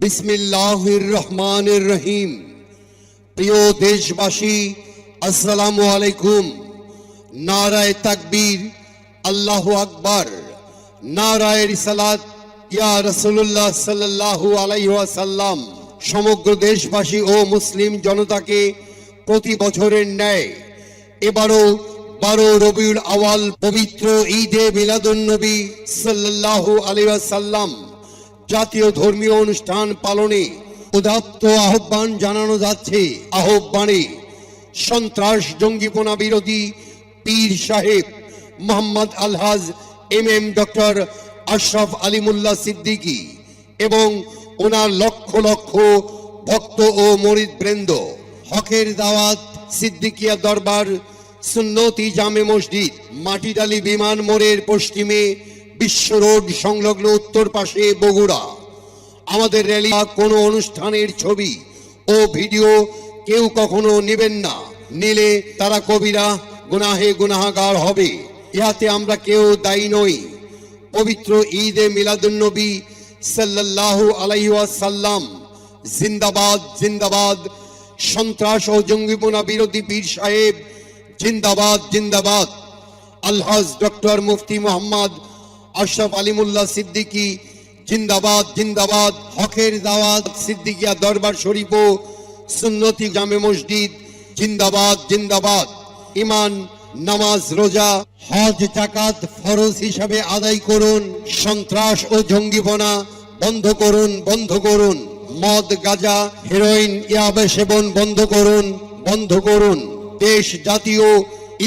বিসমিল্লাহির রহমানির রহিম। প্রিয় দেশবাসী, আসসালামু আলাইকুম। নারায় তাকবীর, আল্লাহু আকবার। নারায় রিসালাত, ইয়া রাসূলুল্লাহ সাল্লাল্লাহু আলাইহি ওয়াসাল্লাম। সমগ্র দেশবাসী ও মুসলিম জনতাকে প্রতি বছরের ন্যায় এবারও বারো রবিউল আওয়াল পবিত্র ঈদে মিলাদুন্নবী সাল্লাল্লাহু আলাইহি ওয়াসাল্লাম জাতীয় ধর্মীয় অনুষ্ঠান পালনে উদাত্ত আহ্বান জানানো যাচ্ছে। আহ্বানে সন্ত্রাস জঙ্গিপনা বিরোধী পীর সাহেব Mohammad Alhaj M M doctor Ashraf Alimullah Siddiqui এবং ওনার লক্ষ লক্ষ ভক্ত ও মরিদ বৃন্দ। হকের দাওয়াত সিদ্দিকিয়া দরবার সুন্নতি জামে মসজিদ মাটিডালি বিমান মোড়ের পশ্চিমে বিশ্ব রোড সংলগ্ন উত্তর পাশে বগুড়া। আমাদের র্যালি কোনো অনুষ্ঠানের ছবি ও ভিডিও কেউ কখনো নেবেন না। নিলে তারা কবিরা গুনাহে গুনাহাগার হবে। ইহাতে আমরা কেউ দায়ী নই। পবিত্র ঈদে মিলাদুন্নবী সাল্লাল্লাহু আলাইহি ওয়াসাল্লাম জিন্দাবাদ জিন্দাবাদ। সন্ত্রাস ও জঙ্গিপনা বিরোধী পীর সাহেব জিন্দাবাদ জিন্দাবাদ। আলহাজ ডক্টর মুফতি মোহাম্মদ আশরাফ আলিমুল্লাহ সিদ্দিকী, জিন্দাবাদ জিন্দাবাদ, হকের দাওয়াত, সিদ্দিকিয়া দরবার শরীফ সুন্নতি জামে মসজিদ, জিন্দাবাদ জিন্দাবাদ। ইমান, নামাজ, রোজা, হজ জাকাত ফরজ হিসাবে আদায় করুন, সন্ত্রাস ও জঙ্গিপনা বন্ধ করুন বন্ধ করুন। মদ, গাজা, হেরোইন, ইয়াবে সেবন বন্ধ করুন বন্ধ করুন। দেশ জাতীয়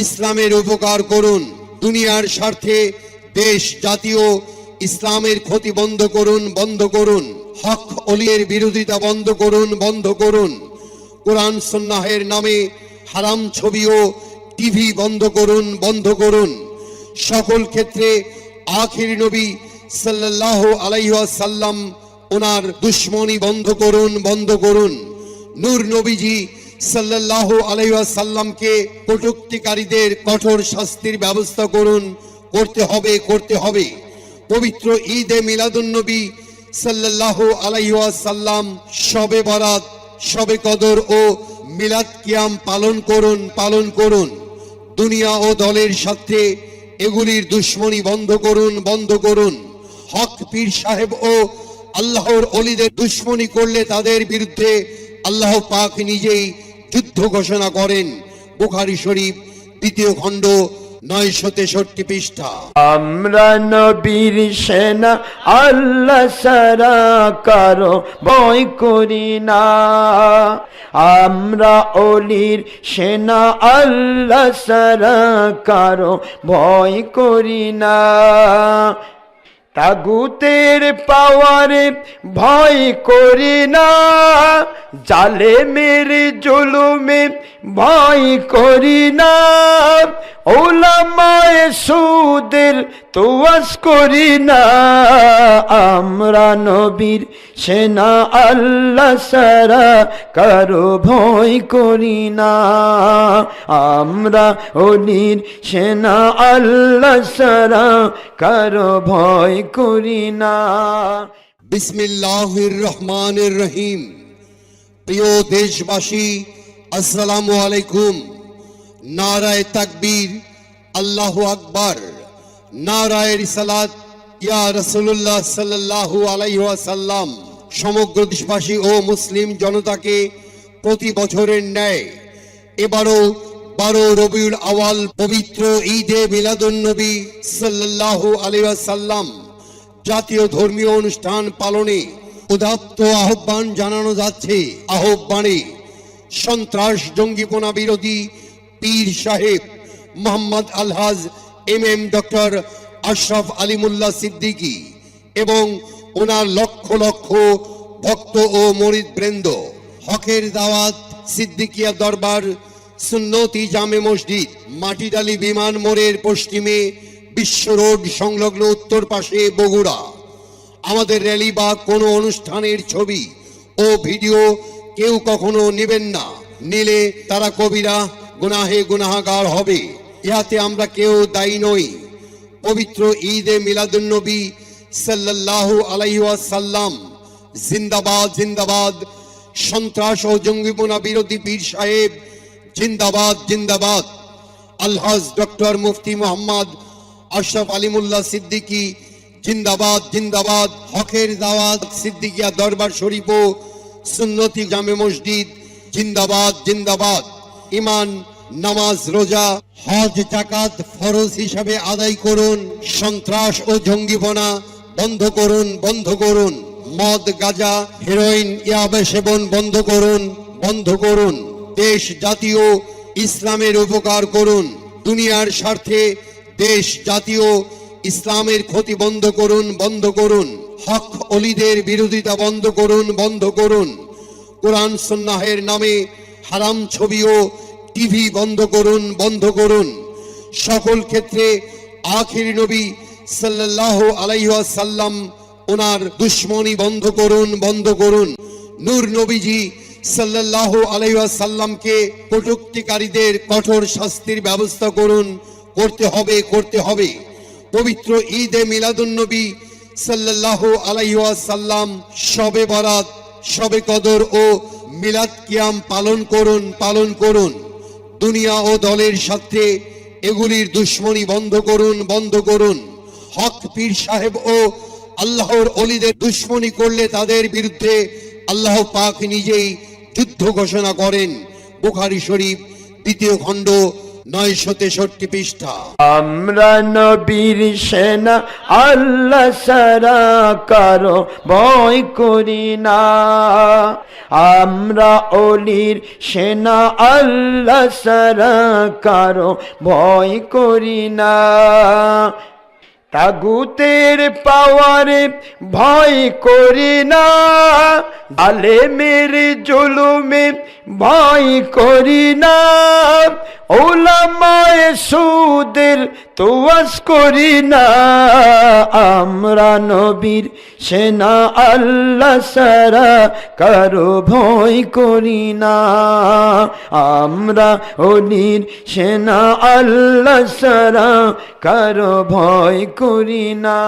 ইসলামের উপকার করুন। দুনিয়ার স্বার্থে দেশ জাতীয় ইসলামের ক্ষতি বন্ধ করুন বন্ধ করুন। হক অলিয়ের বিরোধিতা বন্ধ করুন বন্ধ করুন। কোরআন সন্ন্যাহের নামে হারাম ছবি ও টিভি বন্ধ করুন বন্ধ করুন। সকল ক্ষেত্রে আখির নবী সাল্লাল্লাহু আলাইহি সাল্লাম ওনার দুশ্মনী বন্ধ করুন বন্ধ করুন। নূর নবীজি সাল্লাল্লাহু আলাইহি সাল্লামকে কটুক্তিকারীদের কঠোর শাস্তির ব্যবস্থা করুন করতে হবে করতে হবে। পবিত্র ঈদে মিলাদুন্নবী সাল্লাল্লাহু আলাইহি সাল্লাম শবে বরাত শবে কদর ও মিলাদ কিয়াম পালন করুন পালন করুন। দুনিয়া ও দলের সাথে এগুলির দুশ্মনী বন্ধ করুন বন্ধ করুন। হক পীর সাহেব ও আল্লাহর অলিদের দুশ্মনী করলে তাদের বিরুদ্ধে আল্লাহ পাক নিজেই যুদ্ধ ঘোষণা করেন। বুখারি শরীফ, দ্বিতীয় খণ্ড নয়শো তেষট্টি পৃষ্ঠা। আমরা নবীর সেনা, আল্লাহ সারা কারও ভয় করি না। আমরা অলির সেনা, আল্লাহ সারা কারও ভয় করি না। তাগুতের পাওয়ারে ভয় করি না। জালে মেরে জুলুমে ভয় করি না। ওলামায় সুদের তোয়াজ করি না আমরা নবীর সেনা আল্লাহ সারা কারও ভয় করি না। আমরা অলির সেনা আল্লাহ সারা কারও ভয় করি না। বিসমিল্লাহির রহমানির রহিম। প্রিয় দেশবাসী, আসসালামু আলাইকুম। নারায় তাকবীর, আল্লাহু আকবার। নারায় রিসালাত ইয়া রাসূলুল্লাহ সাল্লাল্লাহু আলাইহি ওয়াসাল্লাম। সমগ্র দেশবাসী ও মুসলিম জনতাকে প্রতি বছরের ন্যায় এবারও বারো রবিউল আওয়াল পবিত্র ঈদে মিলাদুন্নবী ওয়াসাল্লাম জাতীয় ধর্মীয় অনুষ্ঠান পালনে উদাত্ত আহ্বান জানানো যাচ্ছে। আহ্বানে সন্ত্রাস জঙ্গিপনা বিরোধী পীর সাহেব Mohammad Alhaj M M doctor Ashraf Alimullah Siddiqui এবং ওনার লক্ষ লক্ষ ভক্ত ও মরিদ বৃন্দ। হকের দাওয়াত সিদ্দিকিয়া দরবার, সুন্নতি জামে মসজিদ, মাটিডালি বিমান মোড়ের পশ্চিমে বিশ্ব রোড সংলগ্ন উত্তর পাশে বগুড়া। আমাদের র্যালি বা কোনো অনুষ্ঠানের ছবি ও ভিডিও কেউ কখনো নেবেন না। নিলে তারা কবিরা গুনাহে গুনাহাগার হবে। ইহাতে আমরা কেউ দায়ী নই। পবিত্র ঈদে মিলাদুন্নবী সাল্লাল্লাহু আলাইহি সাল্লাম জিন্দাবাদ জিন্দাবাদ। সন্ত্রাস ও জঙ্গিপনা বিরোধী পীর সাহেব, জিন্দাবাদ জিন্দাবাদ। আলহাজ ডক্টর মুফতি মোহাম্মদ আশরাফ আলিমুল্লাহ সিদ্দিকী, জিন্দাবাদ জিন্দাবাদ। হকের দাওয়াত সিদ্দিকিয়া দরবার শরীফ ও সুন্নতি জামে মসজিদ, জিন্দাবাদ জিন্দাবাদ। ইমান নামাজ, রোজা, হজ জাকাত ফরজ হিসাবে আদায় করুন, সন্ত্রাস ও জঙ্গিপনা বন্ধ করুন বন্ধ করুন। মদ, গাজা, হেরোইন, ইয়াবে সেবন বন্ধ করুন বন্ধ করুন। দেশ জাতীয় ইসলামের উপকার করুন। দুনিয়ার স্বার্থে দেশ জাতীয় ইসলামের ক্ষতি বন্ধ করুন বন্ধ করুন। হক অলিদের বিরোধিতা বন্ধ করুন বন্ধ করুন। কোরআন সন্ন্যাহের নামে হারাম ছবিও টিভি বন্ধ করুন বন্ধ করুন। সকল ক্ষেত্রে আখির নবী সাল্লাহ আলাইসাল্লাম ওনার দুশ্মনী বন্ধ করুন বন্ধ করুন। নূর নবীজি সাল্লাহ আলাইসাল্লামকে কটুক্তিকারীদের কঠোর শাস্তির ব্যবস্থা করুন। করতে হবে করতে হবে। পবিত্র ঈদে মিলাদুন্নবী সাল্লাহ আলাইসাল্লাম শবে বরাত শবে কদর ও মিলাদ কিয়াম পালন করুন পালন করুন। দুনিয়া ও দলের সাথে এগুলির দুশ্মনী বন্ধ করুন বন্ধ করুন। হক পীর সাহেব ও আল্লাহর অলিদের দুশ্মনী করলে তাদের বিরুদ্ধে আল্লাহ পাক নিজেই যুদ্ধ ঘোষণা করেন। বুখারি শরীফ, দ্বিতীয় খণ্ড নয়শো তেষট্টি পৃষ্ঠা। আমরা নবীর সেনা, আল্লাহ সারা কারও ভয় করি না। আমরা অলির সেনা, আল্লাহ সারা কারও ভয় করি না। তাগুতের পাওয়ারে ভয় করি না। আলে মেরে জুলুমে ভয় করি না। ওলামায় সুদের তোয়াজ করি না। আমরা নবীর সেনা আল্লাহ সারা কারও ভয় করি না। আমরা অলির সেনা আল্লাহ সারা কারও ভয় করি না।